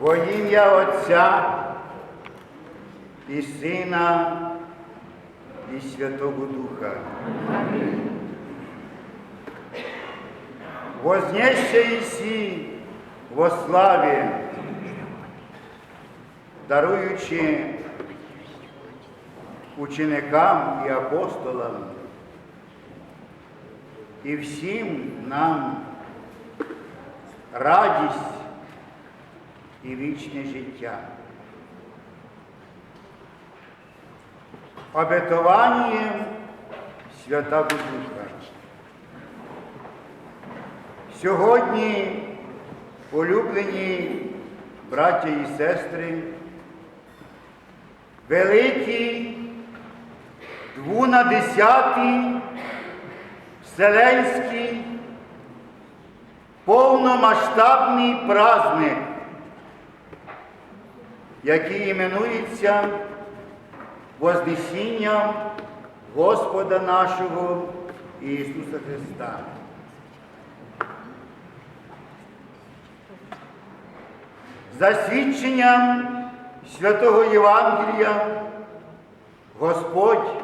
Во ім'я Отця і Сина і Святого Духа. Вознесся Ісі во славі, даруючи ученикам і апостолам і всім нам радість і вічне життя. Обетованієм Святого Духа. Сьогодні, улюблені браття і сестри, великий двунадесятий Вселенський повномасштабний праздник, який іменується Вознесінням Господа нашого Ісуса Христа. За свідченням святого Євангелія Господь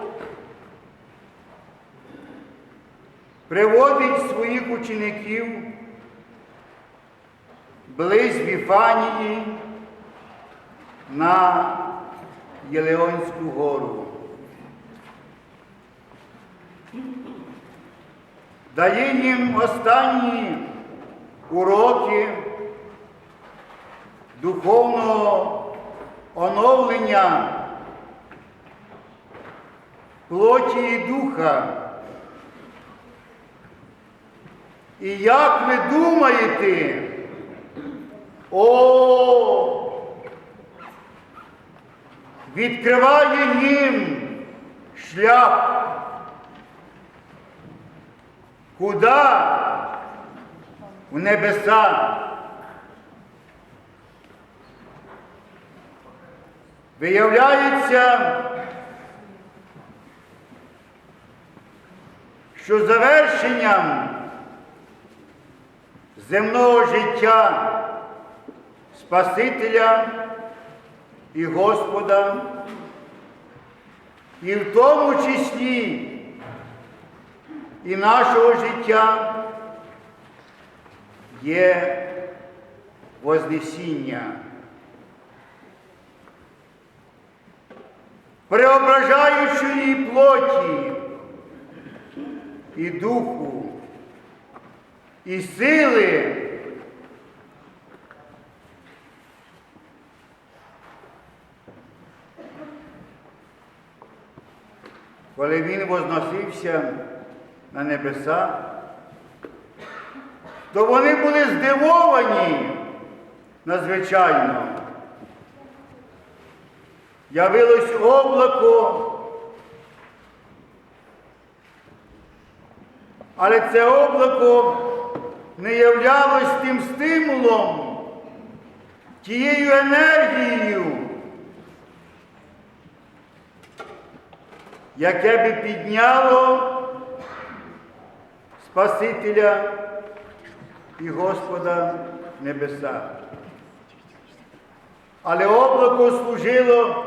приводить своїх учеників близь Віфанії на Єлеонську гору. Дає їм останні уроки духовного оновлення плоті і духа. І як ви думаєте, о, відкриває їм шлях. Куди? В небеса. Виявляється, що завершенням земного життя Спасителя і Господа, і в тому числі і нашого життя є Вознесіння. Преображаючої плоті і духу, і сили. Коли він возносився на небеса, то вони були здивовані надзвичайно. Явилось облако, але це облако не являлось тим стимулом, тією енергією, яке би підняло Спасителя і Господа небеса. Але облако служило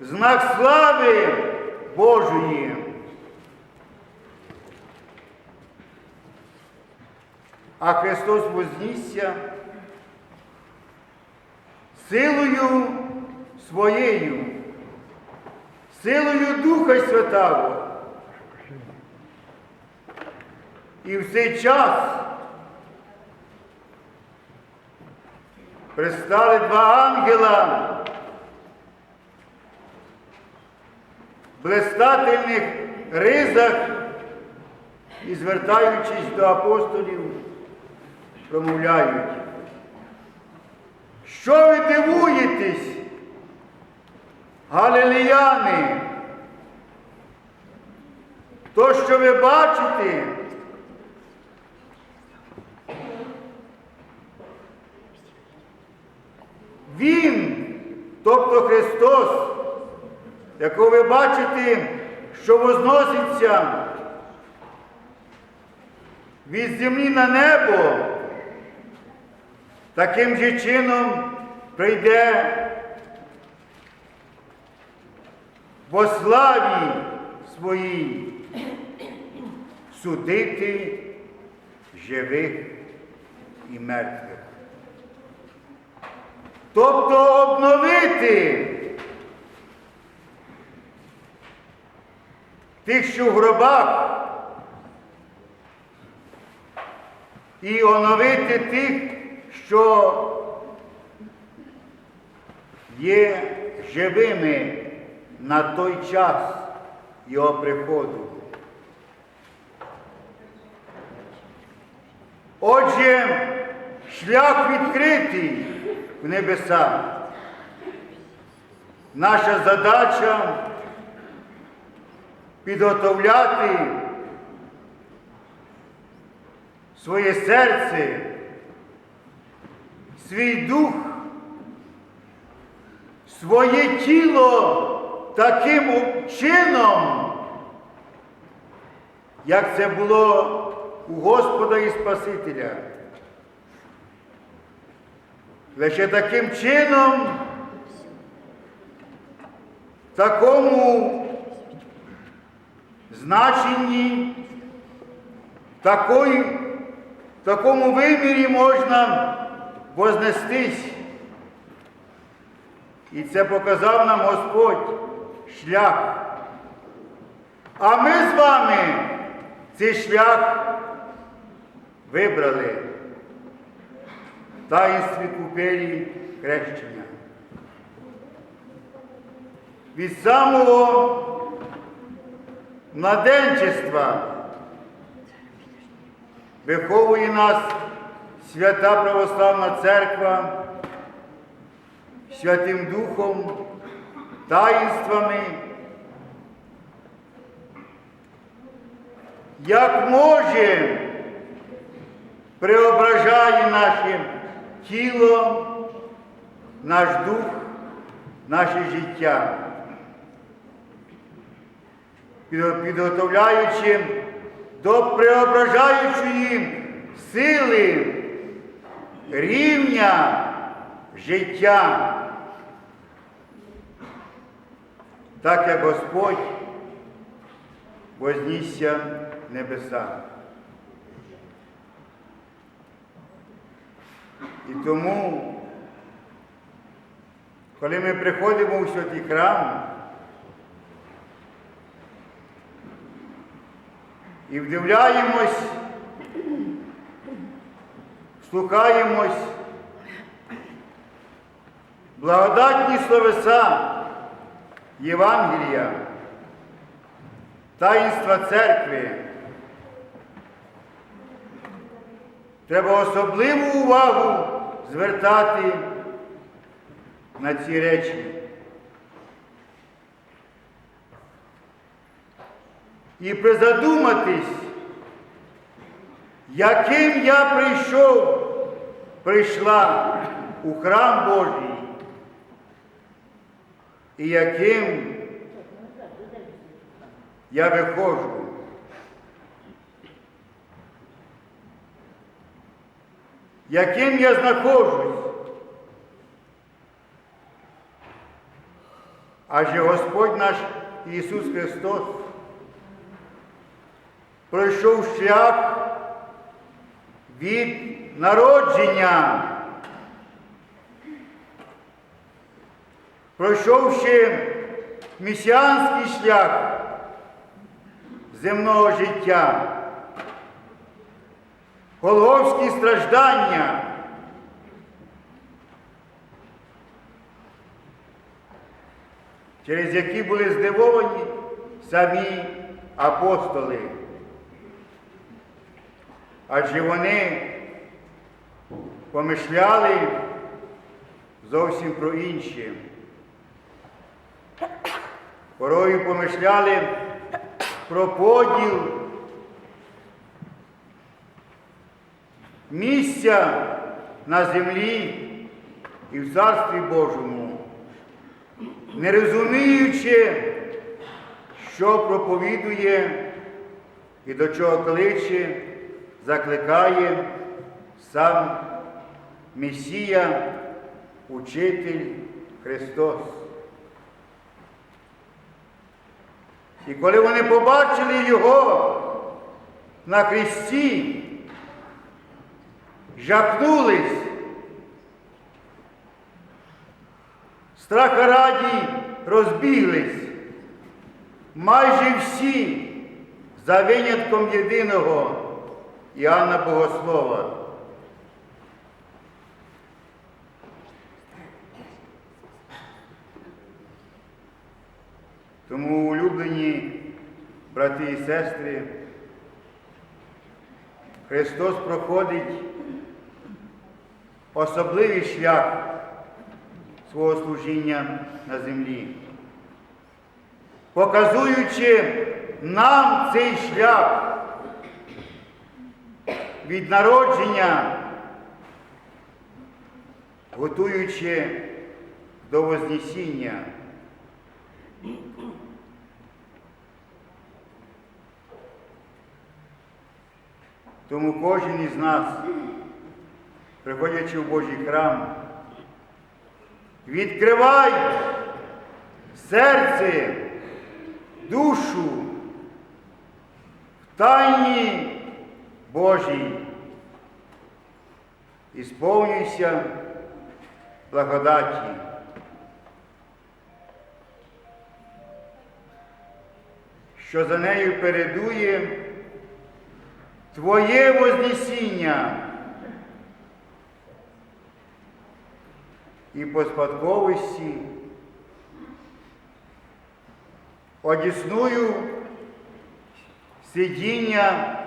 знак слави Божої. А Христос вознісся силою своєю, силою Духа Святого. І в цей час пристали два ангела блистательних ризах і, звертаючись до апостолів, промовляють. Що ви дивуєтесь, галилеяни? То, що ви бачите, Він, тобто Христос, якого ви бачите, що возноситься від землі на небо, таким же чином прийде во славі своїй судити живих і мертвих. Тобто обновити тих, що в гробах, і оновити тих, що є живими на той час його приходу. Отже, шлях відкритий в небеса. Наша задача підготовляти своє серце, свій дух, своє тіло таким чином, як це було у Господа і Спасителя. Лише таким чином, такому значенні, в такому вимірі можна вознестись. І це показав нам Господь шлях. А ми з вами цей шлях вибрали в таїнстві купелі хрещення. Від самого младенчества виховує нас свята православна церква Святим Духом, таїнствами, як може, преображає наше тіло, наш дух, наше життя, підготовляючи до преображаючої сили рівня життя, так як Господь вознісся небеса. І тому, коли ми приходимо у святий храм і вдивляємось, слухаємось, благодатні словеса Євангелія, таїнства церкви. Треба особливу увагу звертати на ці речі. І призадуматись, яким я прийшов, прийшла у храм Божий, і яким я виходжу. Яким я знаходжусь. Адже Господь наш Ісус Христос пройшов шлях від народження, пройшовши місіанський шлях земного життя, Голговські страждання, через які були здивовані самі апостоли. Адже вони помишляли зовсім про інше. Порою помишляли про поділ місця на землі і в Царстві Божому, не розуміючи, що проповідує і до чого кличе, закликає сам Месія Учитель Христос. І коли вони побачили Його на хресті, жахнулись, страха раді розбіглись, майже всі, за винятком єдиного Іоанна Богослова. Тому улюблені брати і сестри, Христос проходить особливий шлях свого служіння на землі, показуючи нам цей шлях від народження, готуючи до Вознесіння. Тому кожен із нас, приходячи в Божий храм, відкривай серце, душу в тайні Божій. І сповнюйся благодаті. Що за нею передує Твоє Вознесіння. І по спадковості. Одісную сидіння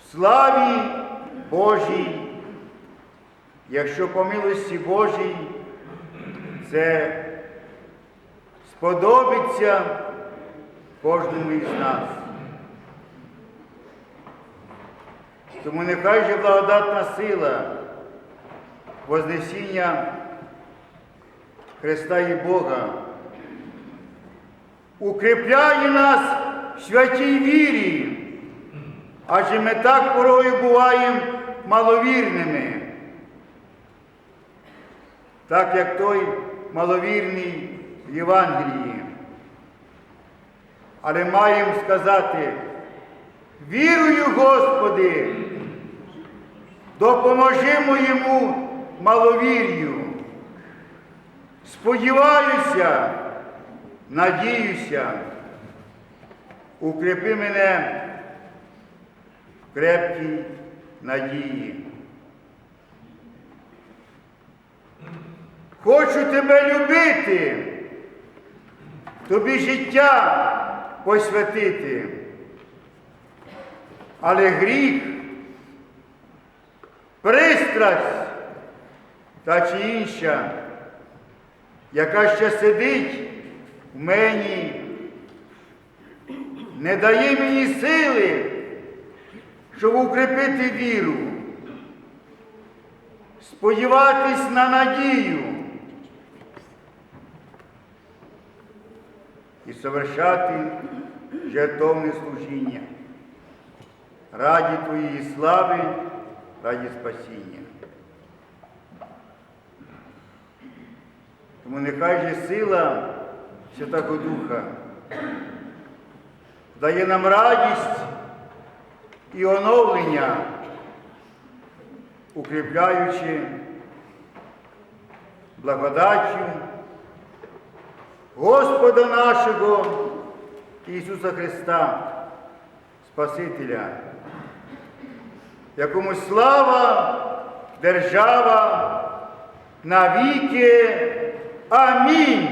в славі Божій, якщо по милості Божій це сподобиться кожному із нас. Тому нехай же благодатна сила Вознесіння Христа і Бога укріпляє нас в святій вірі, адже ми так порою буваємо маловірними, так як той маловірний в Євангелії. Але маємо сказати, вірую, Господи, допоможи моєму маловір'ю. Сподіваюся, надіюся, укріпи мене в крепкій надії. Хочу тебе любити, тобі життя посвятити. Але гріх, пристрасть та чи інша, яка ще сидить в мені, не дає мені сили, щоб укріпити віру, сподіватись на надію і совершати жертовне служіння. Раді Твоєї слави, раді спасіння. Тому нехай же сила Святого Духа дає нам радість і оновлення, укріпляючи благодаттю Господа нашого Ісуса Христа, Спасителя, якому слава, держава навіки. Амінь.